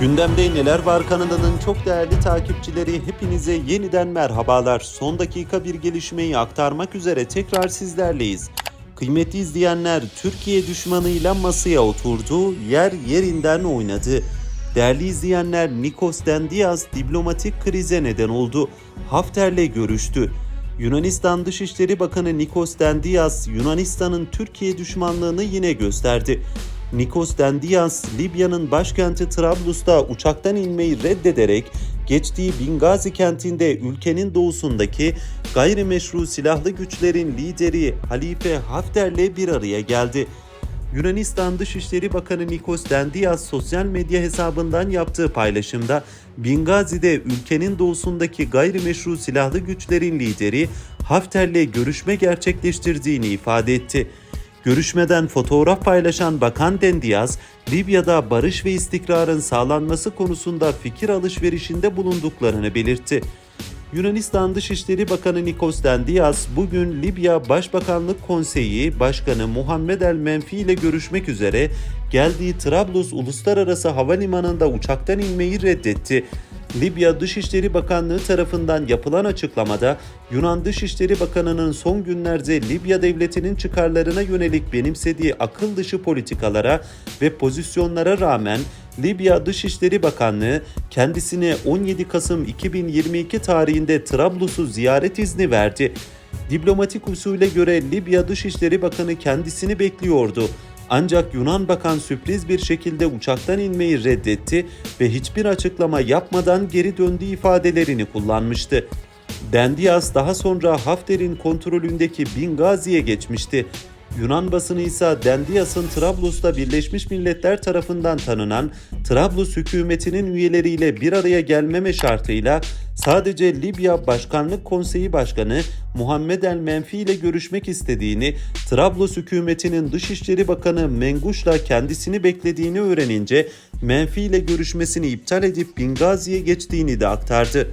Gündemde Neler Var kanalının çok değerli takipçileri hepinize yeniden merhabalar. Son dakika bir gelişmeyi aktarmak üzere tekrar sizlerleyiz. Kıymetli izleyenler Türkiye düşmanıyla masaya oturdu, yer yerinden oynadı. Değerli izleyenler Nikos Dendias diplomatik krize neden oldu. Hafter'le görüştü. Yunanistan Dışişleri Bakanı Nikos Dendias Yunanistan'ın Türkiye düşmanlığını yine gösterdi. Nikos Dendias, Libya'nın başkenti Trablus'ta uçaktan inmeyi reddederek geçtiği Bingazi kentinde ülkenin doğusundaki gayrimeşru silahlı güçlerin lideri Halife Hafter'le bir araya geldi. Yunanistan Dışişleri Bakanı Nikos Dendias sosyal medya hesabından yaptığı paylaşımda Bingazi'de ülkenin doğusundaki gayrimeşru silahlı güçlerin lideri Hafter'le görüşme gerçekleştirdiğini ifade etti. Görüşmeden fotoğraf paylaşan Bakan Dendias, Libya'da barış ve istikrarın sağlanması konusunda fikir alışverişinde bulunduklarını belirtti. Yunanistan Dışişleri Bakanı Nikos Dendias bugün Libya Başbakanlık Konseyi Başkanı Muhammed El Menfi ile görüşmek üzere geldiği Trablus Uluslararası Havalimanı'nda uçaktan inmeyi reddetti. Libya Dışişleri Bakanlığı tarafından yapılan açıklamada Yunan Dışişleri Bakanı'nın son günlerde Libya devletinin çıkarlarına yönelik benimsediği akıl dışı politikalara ve pozisyonlara rağmen Libya Dışişleri Bakanlığı kendisine 17 Kasım 2022 tarihinde Trablus'u ziyaret izni verdi. Diplomatik usule göre Libya Dışişleri Bakanı kendisini bekliyordu. Ancak Yunan Bakan sürpriz bir şekilde uçaktan inmeyi reddetti ve hiçbir açıklama yapmadan geri döndüğü ifadelerini kullanmıştı. Dendias daha sonra Hafter'in kontrolündeki Bingazi'ye geçmişti. Yunan basını ise Dendias'ın Trablus'ta Birleşmiş Milletler tarafından tanınan Trablus hükümetinin üyeleriyle bir araya gelmeme şartıyla sadece Libya Başkanlık Konseyi Başkanı Muhammed El Menfi ile görüşmek istediğini, Trablus hükümetinin Dışişleri Bakanı Menguş'la kendisini beklediğini öğrenince Menfi ile görüşmesini iptal edip Bingazi'ye geçtiğini de aktardı.